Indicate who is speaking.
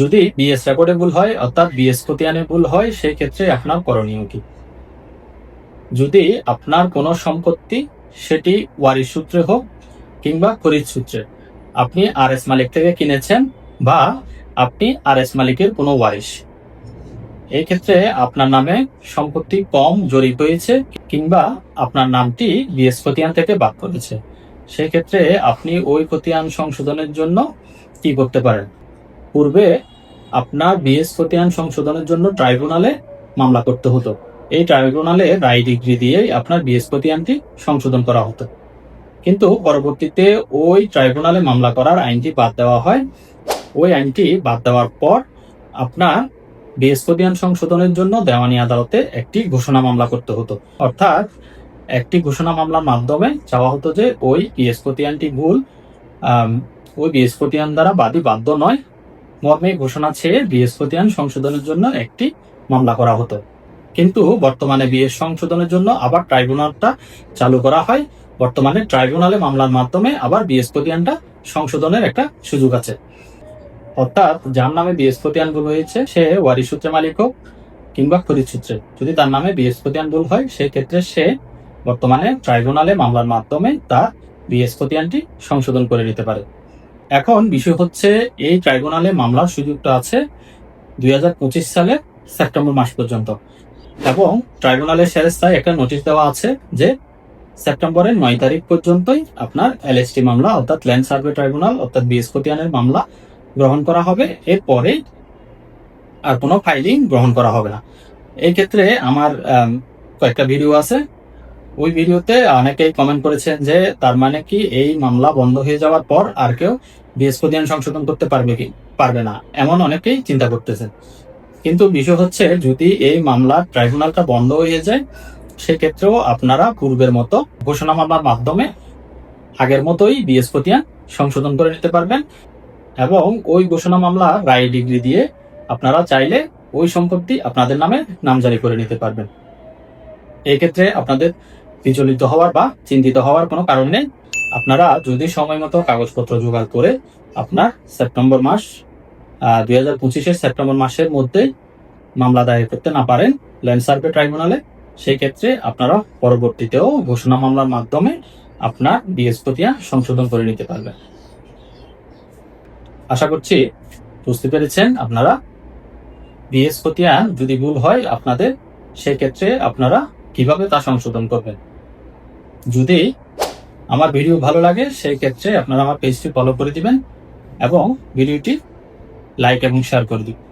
Speaker 1: যদি বিএস রেকর্ডে ভুল হয়, অর্থাৎ বিএস খতিয়ানে ভুল হয় সেই ক্ষেত্রে আপনার করণীয় কি? যদি আপনার কোনো সম্পত্তি সেটি ওয়ারিশ সূত্রে হোক কিংবা খরিদ সূত্রে, আপনি আর এস মালিক থেকে কিনেছেন বা আপনি আর এস মালিকের কোনো ওয়ারিশ এই ক্ষেত্রে আপনার নামে সম্পত্তি কম জড়িত হয়েছে কিংবা আপনার নামটি বিএস খতিয়ান থেকে বাদ করেছে সেক্ষেত্রে আপনি ওই খতিয়ান সংশোধনের জন্য কি করতে পারেন? পূর্বে আপনার বিএস খতিয়ান সংশোধনের জন্য ট্রাইব্যুনালে মামলা করতে হতো। এই ট্রাইব্যুনালে রায় ডিগ্রি দিয়ে আপনার বিএস খতিয়ানটি সংশোধন করা হতো। কিন্তু পরবর্তীতে ওই ট্রাইব্যুনালে মামলা করার আইনটি বাদ দেওয়া হয়। ওই আইনটি বাদ দেওয়ার পর আপনার বিএস খতিয়ান সংশোধনের জন্য দেওয়ানি আদালতে একটি ঘোষণা মামলা করতে হতো। অর্থাৎ একটি ঘোষণা মামলার মাধ্যমে চাওয়া হতো যে ওই বিএস খতিয়ানটি ভুল ওই বিএস খতিয়ান দ্বারা বাদী বাধ্য নয়। মর্মে ঘোষণা ছেড়ে বিএস খতিয়ান সংশোধনের জন্য একটি মামলা করা হতো। কিন্তু বর্তমানে বিএস সংশোধনের জন্য আবার ট্রাইব্যুনালটা চালু করা হয়। বর্তমানে ট্রাইব্যুনালে মামলার মাধ্যমে আবার বিএস খতিয়ানটা সংশোধনের একটা সুযোগ আছে। অর্থাৎ যার নামে বিএস খতিয়ান ভুল হয়েছে, সে ওয়ারি সূত্রে মালিক হোক কিংবা খরিদ সূত্রে। যদি তার নামে বিএস খতিয়ান ভুল হয়, সেক্ষেত্রে সে বর্তমানে ট্রাইব্যুনালে মামলার মাধ্যমে তার বিএস খতিয়ানটি সংশোধন করে নিতে পারে। এখন বিষয় হচ্ছে, এই ট্রাইব্যুনালে মামলার সুযোগটা আছে দুই সালের সেপ্টেম্বর মাস পর্যন্ত। এবং ট্রাইব্যুনালের সেরেস্তায় একটা নোটিশ দেওয়া আছে যে, সেপ্টেম্বরের নয় তারিখ পর্যন্তই আপনার এলএসটি মামলা, অর্থাৎ ল্যান্ড সার্ভে ট্রাইব্যুনাল অর্থাৎ বিএস খতিয়ানের মামলা গ্রহণ করা হবে। এরপরে আর কোনো ফাইলিং গ্রহণ করা হবে না। এই ক্ষেত্রে আমার কয়েকটা ভিডিও আছে। ওই ভিডিওতে অনেকেই কমেন্ট করেছেন যে, তার মানে কি এই মামলা বন্ধ হয়ে যাওয়ার পর আর কেউ বৃহস্পতিয়ান সংশোধন করতে পারবে কি, পারবে না, এমন অনেকেই চিন্তা করতেছেন। কিন্তু বিষয় হচ্ছে, যদি এই মামলা ট্রাইব্যুনালটা বন্ধ হয়ে যায়, সেক্ষেত্রেও আপনারা পূর্বের মতো ঘোষণা মামলার মাধ্যমে আগের মতোই বৃহস্পতিয়ান সংশোধন করে নিতে পারবেন এবং ওই ঘোষণা মামলা রায় ডিগ্রি দিয়ে আপনারা চাইলে ওই সম্পত্তি আপনাদের নামে নামজারি করে নিতে পারবেন। এই ক্ষেত্রে আপনাদের বিচলিত হওয়ার বা চিন্তিত হওয়ার কোনো কারণ নেই। আপনারা যদি সময় মতো কাগজপত্র জোগাড় করে আপনার সেপ্টেম্বর মাস দুই হাজার পঁচিশের সেপ্টেম্বর মাসের মধ্যে মামলা দায়ের করতে না পারেন ল্যান্ড সার্ভে ট্রাইব্যুনালে সেই ক্ষেত্রে আপনারা পরবর্তীতেও ঘোষণা মামলার মাধ্যমে আপনার বৃহস্পতিয়া সংশোধন করে নিতে পারবেন। আশা করছি বুঝতে পেরেছেন আপনারা। বৃহস্পতিয়া যদি ভুল হয় আপনাদের, সেক্ষেত্রে আপনারা কীভাবে তা সংশোধন করবেন? যদি আমার ভিডিও ভালো লাগে, সেই ক্ষেত্রে আপনারা আমার পেজটি ফলো করে দিবেন এবং ভিডিওটি লাইক এবং শেয়ার করে দিবেন।